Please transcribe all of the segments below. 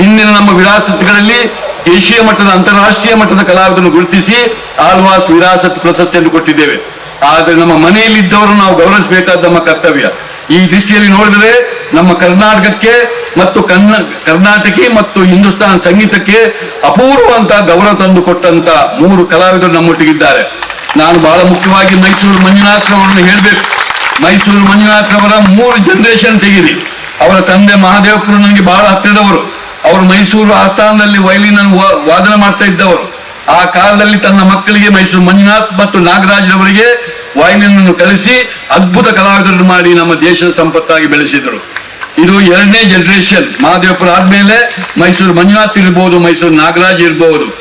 ಹಿಂದಿನ ನಮ್ಮ ವಿರಾಸತ್ಗಳಲ್ಲಿ ಏಷ್ಯಾ ಮಟ್ಟದ, ಅಂತಾರಾಷ್ಟ್ರೀಯ ಮಟ್ಟದ ಕಲಾವಿದನ್ನು ಗುರುತಿಸಿ ಆಳ್ವಾಸ್, ವಿರಾಸತ್, ಪ್ರಶಸ್ತಿಯನ್ನು ಕೊಟ್ಟಿದ್ದೇವೆ. ಆದರೆ ನಮ್ಮ ಮನೆಯಲ್ಲಿದ್ದವರು ನಾವು ಗೌರವಿಸಬೇಕಾದ ನಮ್ಮ ಕರ್ತವ್ಯ. ಈ ದೃಷ್ಟಿಯಲ್ಲಿ ನೋಡಿದರೆ ನಮ್ಮ ಕರ್ನಾಟಕಕ್ಕೆ ಮತ್ತು ಕನ್ನ, ಕರ್ನಾಟಕಿ ಮತ್ತು ಹಿಂದೂಸ್ತಾನ್ ಸಂಗೀತಕ್ಕೆ ಅಪೂರ್ವಂತ ಗೌರವ ತಂದು ಕೊಟ್ಟಂತ ಮೂರು ಕಲಾವಿದರು ನಮ್ಮೊಟ್ಟಿಗಿದ್ದಾರೆ. ನಾನು ಬಹಳ ಮುಖ್ಯವಾಗಿ ಮೈಸೂರು ಮಂಜುನಾಥ್ ಅವರನ್ನು ಹೇಳಬೇಕು. ಮೈಸೂರು ಮಂಜುನಾಥ್ ಅವರ ಮೂರು ಜನರೇಷನ್ ತೆಗೀರಿ. ಅವರ ತಂದೆ ಮಹಾದೇವಪುರ ನನಗೆ ಬಹಳ ಹತ್ತಿರದವರು. ಅವರು ಮೈಸೂರು ಆಸ್ಥಾನದಲ್ಲಿ ವೈಲಿನ್ ಅನ್ನು ವಾ- ವಾದನ ಮಾಡ್ತಾ ಇದ್ದವರು. ಆ ಕಾಲದಲ್ಲಿ ತನ್ನ ಮಕ್ಕಳಿಗೆ ಮೈಸೂರು ಮಂಜುನಾಥ್ ಮತ್ತು ನಾಗರಾಜರವರಿಗೆ ವೈಲಿನ್ ಅನ್ನು ಕಲಿಸಿ ಅದ್ಭುತ ಕಲಾವಿದರನ್ನು ಮಾಡಿ ನಮ್ಮ ದೇಶದ ಸಂಪತ್ತಾಗಿ ಬೆಳೆಸಿದರು. ಇದು ಎರಡನೇ ಜನರೇಷನ್ ಮಹಾದೇವಪುರ ಆದ್ಮೇಲೆ ಮೈಸೂರು ಮಂಜುನಾಥ್ ಇರ್ಬೋದು, ಮೈಸೂರು ನಾಗರಾಜ್ ಇರ್ಬೋದು.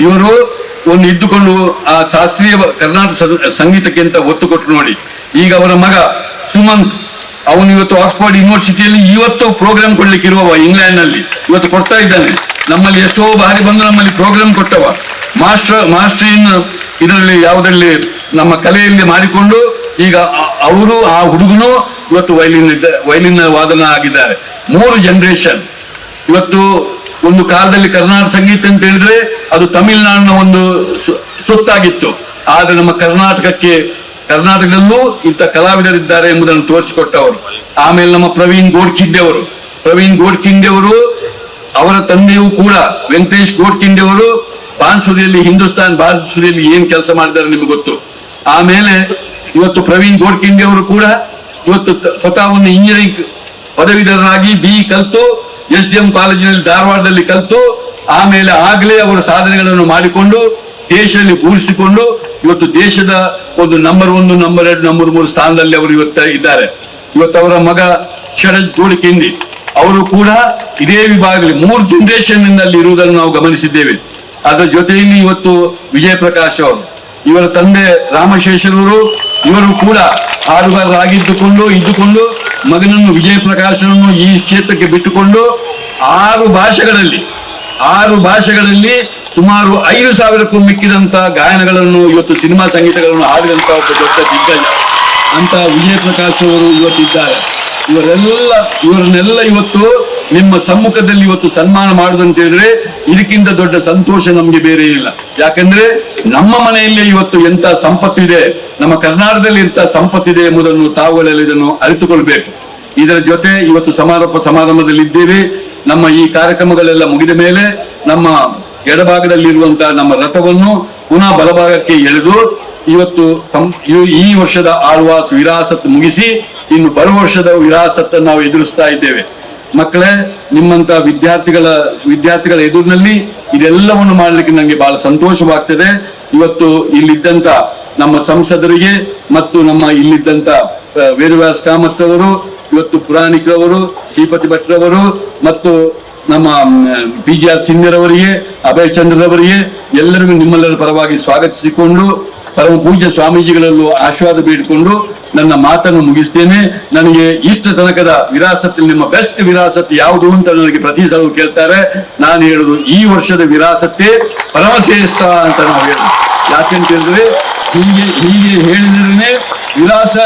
ಇವರು ಒಂದು ಇದ್ದುಕೊಂಡು ಆ ಶಾಸ್ತ್ರೀಯ ಕರ್ನಾಟಕ ಸಂಗೀತಕ್ಕಿಂತ ಒತ್ತು ಕೊಟ್ಟು ನೋಡಿ. ಈಗ ಅವರ ಮಗ ಸುಮಂತ್ ಅವನು ಇವತ್ತು ಆಕ್ಸ್ಫರ್ಡ್ ಯೂನಿವರ್ಸಿಟಿಯಲ್ಲಿ ಇವತ್ತು ಪ್ರೋಗ್ರಾಮ್ ಕೊಡ್ಲಿಕ್ಕೆ ಇರುವವ ಇಂಗ್ಲೆಂಡ್ನಲ್ಲಿ ಇವತ್ತು ಕೊಡ್ತಾ ಇದ್ದಾನೆ. ನಮ್ಮಲ್ಲಿ ಎಷ್ಟೋ ಬಾರಿ ಬಂದು ನಮ್ಮಲ್ಲಿ ಪ್ರೋಗ್ರಾಮ್ ಕೊಟ್ಟವ. ಮಾಸ್ಟರ್ ಮಾಸ್ಟರ್ ಇನ್ ಇದರಲ್ಲಿ, ಯಾವುದರಲ್ಲಿ ನಮ್ಮ ಕಲೆಯಲ್ಲಿ ಮಾಡಿಕೊಂಡು ಈಗ ಅವರು ಆ ಹುಡುಗನು ಇವತ್ತು ವೈಲಿನ್ ವೈಲಿನ್ ವಾದನ ಆಗಿದ್ದಾರೆ. ಮೂರು ಜನರೇಷನ್ ಇವತ್ತು ಒಂದು ಕಾಲದಲ್ಲಿ ಕರ್ನಾಟಕ ಸಂಗೀತ ಅಂತ ಹೇಳಿದ್ರೆ ಅದು ತಮಿಳುನಾಡಿನ ಒಂದು ಸುತ್ತಾಗಿತ್ತು. ಆದ್ರೆ ನಮ್ಮ ಕರ್ನಾಟಕಕ್ಕೆ ಕರ್ನಾಟಕದಲ್ಲೂ ಇಂಥ ಕಲಾವಿದರಿದ್ದಾರೆ ಎಂಬುದನ್ನು ತೋರಿಸಿಕೊಟ್ಟವರು. ಆಮೇಲೆ ನಮ್ಮ ಪ್ರವೀಣ್ ಗೋಡ್ಖಿಂಡೆ ಅವರು. ಪ್ರವೀಣ್ ಗೋಡ್ಖಿಂಡೆ ಅವರು, ಅವರ ತಂದೆಯೂ ಕೂಡ ವೆಂಕಟೇಶ್ ಗೋಡ್ಖಿಂಡೆ ಅವರು ಬಾನ್ಸುರಿಯಲ್ಲಿ ಹಿಂದೂಸ್ತಾನ್ ಬಾನ್ಸುರಿಯಲ್ಲಿ ಏನ್ ಕೆಲಸ ಮಾಡಿದ್ದಾರೆ ನಿಮ್ಗೆ ಗೊತ್ತು? ಆಮೇಲೆ ಇವತ್ತು ಪ್ರವೀಣ್ ಗೋಡ್ಖಿಂಡೆ ಅವರು ಕೂಡ ಇವತ್ತು ಸ್ವತಃ ಒಂದು ಇಂಜಿನಿಯರಿಂಗ್ ಪದವೀಧರರಾಗಿ ಬಿ ಕಲ್ತು ಎಸ್ ಡಿ ಎಂ ಕಾಲೇಜಿನಲ್ಲಿ ಧಾರವಾಡದಲ್ಲಿ ಕಲ್ತು, ಆಮೇಲೆ ಆಗಲೇ ಅವರ ಸಾಧನೆಗಳನ್ನು ಮಾಡಿಕೊಂಡು, ದೇಶದಲ್ಲಿ ಕೂರಿಸಿಕೊಂಡು ಇವತ್ತು ದೇಶದ ಒಂದು ನಂಬರ್ ಒಂದು ನಂಬರ್ ಎರಡು ನಂಬರ್ ಮೂರು ಸ್ಥಾನದಲ್ಲಿ ಅವರು ಇವತ್ತು ಇದ್ದಾರೆ. ಇವತ್ತು ಅವರ ಮಗ ಶರದ್ ಜೋಡಿಕೆಂಡಿ. ಅವರು ಕೂಡ ಇದೇ ವಿಭಾಗದಲ್ಲಿ ಮೂರು ಜನರೇಷನ್ನಲ್ಲಿ ಇರುವುದನ್ನು ನಾವು ಗಮನಿಸಿದ್ದೇವೆ. ಅದರ ಜೊತೆಯಲ್ಲಿ ಇವತ್ತು ವಿಜಯ ಪ್ರಕಾಶ್ ಅವರು, ಇವರ ತಂದೆ ರಾಮಶೇಷರವರು ಇವರು ಕೂಡ ಹಾಡುಗಾರರಾಗಿದ್ದುಕೊಂಡು, ಇದ್ದುಕೊಂಡು ಮಗನನ್ನು ವಿಜಯ ಪ್ರಕಾಶನನ್ನು ಈ ಕ್ಷೇತ್ರಕ್ಕೆ ಬಿಟ್ಟುಕೊಂಡು ಆರು ಭಾಷೆಗಳಲ್ಲಿ ಆರು ಭಾಷೆಗಳಲ್ಲಿ ಸುಮಾರು ಐದು ಸಾವಿರಕ್ಕೂ ಮಿಕ್ಕಿದಂತ ಗಾಯನಗಳನ್ನು, ಇವತ್ತು ಸಿನಿಮಾ ಸಂಗೀತಗಳನ್ನು ಹಾಡಿದಂತ ಒಬ್ಬ ದೊಡ್ಡ ದಿಗ್ಗಜ ಅಂತ ವಿಜಯ ಪ್ರಕಾಶ್ ಅವರು ಇವತ್ತಿದ್ದಾರೆ. ಇವರೆಲ್ಲ, ಇವರನ್ನೆಲ್ಲ ಇವತ್ತು ನಿಮ್ಮ ಸಮ್ಮುಖದಲ್ಲಿ ಇವತ್ತು ಸನ್ಮಾನ ಮಾಡುದಂತ ಹೇಳಿದ್ರೆ ಇದಕ್ಕಿಂತ ದೊಡ್ಡ ಸಂತೋಷ ನಮ್ಗೆ ಬೇರೆ ಇಲ್ಲ. ಯಾಕಂದ್ರೆ ನಮ್ಮ ಮನೆಯಲ್ಲಿ ಇವತ್ತು ಎಂತ ಸಂಪತ್ತಿದೆ, ನಮ್ಮ ಕರ್ನಾಟಕದಲ್ಲಿ ಎಂತ ಸಂಪತ್ತಿದೆ ಎಂಬುದನ್ನು ತಾವುಗಳೆಲ್ಲ ಇದನ್ನು ಅರಿತುಕೊಳ್ಬೇಕು. ಇದರ ಜೊತೆ ಇವತ್ತು ಸಮಾರೋಪ ಸಮಾರಂಭದಲ್ಲಿ ಇದ್ದೇವೆ ನಮ್ಮ ಈ ಕಾರ್ಯಕ್ರಮಗಳೆಲ್ಲ ಮುಗಿದ ಮೇಲೆ ನಮ್ಮ ಎಡಭಾಗದಲ್ಲಿರುವಂತಹ ನಮ್ಮ ರಥವನ್ನು ಪುನಃ ಬಲಭಾಗಕ್ಕೆ ಎಳೆದು ಇವತ್ತು ಈ- ವರ್ಷದ ಆಳ್ವಾಸ್ ವಿರಾಸತ್ ಮುಗಿಸಿ ಇನ್ನು ಬರುವ ವರ್ಷದ ವಿರಾಸತ್ತನ್ನು ನಾವು ಎದುರಿಸ್ತಾ ಇದ್ದೇವೆ. ಮಕ್ಕಳೇ ನಿಮ್ಮಂತ ವಿದ್ಯಾರ್ಥಿಗಳ ವಿದ್ಯಾರ್ಥಿಗಳ ಎದುರಿನಲ್ಲಿ ಇದೆಲ್ಲವನ್ನು ಮಾಡಲಿಕ್ಕೆ ನನಗೆ ಬಹಳ ಸಂತೋಷವಾಗ್ತದೆ. ಇವತ್ತು ಇಲ್ಲಿದ್ದಂತ ನಮ್ಮ ಸಂಸದರಿಗೆ ಮತ್ತು ನಮ್ಮ ಇಲ್ಲಿದ್ದಂತ ವೇದವ್ಯಾಸ ಕಾಮತ್ರವರು ಇವತ್ತು ಪುರಾಣಿಕರವರು ಶ್ರೀಪತಿ ಭಟ್ರವರು ಮತ್ತು ನಮ್ಮ ಪಿ ಜಿ ಆರ್ ಸಿನ್ನಿಯರ್ ಅವರಿಗೆ ಅಭಯ ಚಂದ್ರರವರಿಗೆ ಎಲ್ಲರಿಗೂ ನಿಮ್ಮೆಲ್ಲರ ಪರವಾಗಿ ಸ್ವಾಗತಿಸಿಕೊಂಡು, ಪರಮ ಪೂಜ್ಯ ಸ್ವಾಮೀಜಿಗಳಲ್ಲೂ ಆಶೀರ್ವಾದ ಬೇಡಿಕೊಂಡು ನನ್ನ ಮಾತನ್ನು ಮುಗಿಸ್ತೇನೆ. ನನಗೆ ಇಷ್ಟ ತನಕದ ವಿರಾಸತ್ತಲ್ಲಿ ನಿಮ್ಮ ಬೆಸ್ಟ್ ವಿರಾಸತ್ ಯಾವುದು ಅಂತ ನನಗೆ ಪ್ರತಿ ಸಲ ಕೇಳ್ತಾರೆ. ನಾನು ಹೇಳುದು ಈ ವರ್ಷದ ವಿರಾಸತ್ತೇ ಪರಮಶ್ರೇಷ್ಠ ಅಂತ ನಾವು ಹೇಳುದು. ಯಾಕೆಂತ ಹೇಳಿದ್ರೆ, ಹೀಗೆ ಹೀಗೆ ಹೇಳಿದ್ರೇನೆ ವಿರಾಸ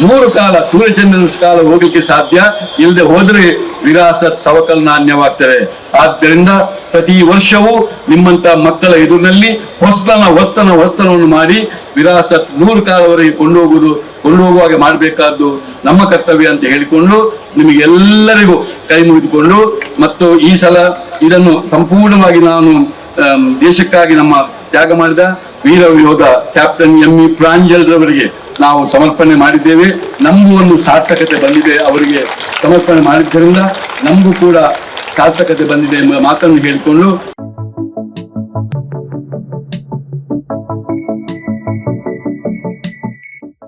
ನೂರು ಕಾಲ ಸೂರ್ಯಚಂದ್ರನ ಕಾಲ ಹೋಗ್ಲಿಕ್ಕೆ ಸಾಧ್ಯ? ಇಲ್ಲದೆ ಹೋದ್ರೆ ವಿರಾಸತ್ ಸವಕಲ್ ನಾಣ್ಯವಾಗ್ತದೆ. ಆದ್ದರಿಂದ ಪ್ರತಿ ವರ್ಷವೂ ನಿಮ್ಮಂತ ಮಕ್ಕಳ ಎದುರಿನಲ್ಲಿ ಹೊಸ್ತನ ಹೊಸ್ತನ ಹೊಸ್ತನವನ್ನು ಮಾಡಿ ವಿರಾಸತ್ ನೂರು ಕಾಲವರೆಗೆ ಕೊಂಡೋಗುವುದು, ಕೊಂಡೋಗುವಾಗ ಮಾಡಬೇಕಾದ್ದು ನಮ್ಮ ಕರ್ತವ್ಯ ಅಂತ ಹೇಳಿಕೊಂಡು ನಿಮಗೆಲ್ಲರಿಗೂ ಕೈ ಮುಗಿದುಕೊಂಡು ಮತ್ತು ಈ ಸಲ ಇದನ್ನು ಸಂಪೂರ್ಣವಾಗಿ ನಾನು ದೇಶಕ್ಕಾಗಿ ನಮ್ಮ ತ್ಯಾಗ ಮಾಡಿದ ವೀರ ಯೋಧ ಕ್ಯಾಪ್ಟನ್ ಎಂ ಇ ಪ್ರಾಂಜಲ್ರವರಿಗೆ ನಾವು ಸಮರ್ಪಣೆ ಮಾಡಿದ್ದೇವೆ. ನಮಗೂ ಒಂದು ಸಾರ್ಥಕತೆ ಬಂದಿದೆ ಅವರಿಗೆ ಸಮರ್ಪಣೆ ಮಾಡಿದ್ದರಿಂದ ನಮಗೂ ಕೂಡ ಸಾರ್ಥಕತೆ ಬಂದಿದೆ ಎಂಬ ಮಾತನ್ನು ಹೇಳಿಕೊಂಡು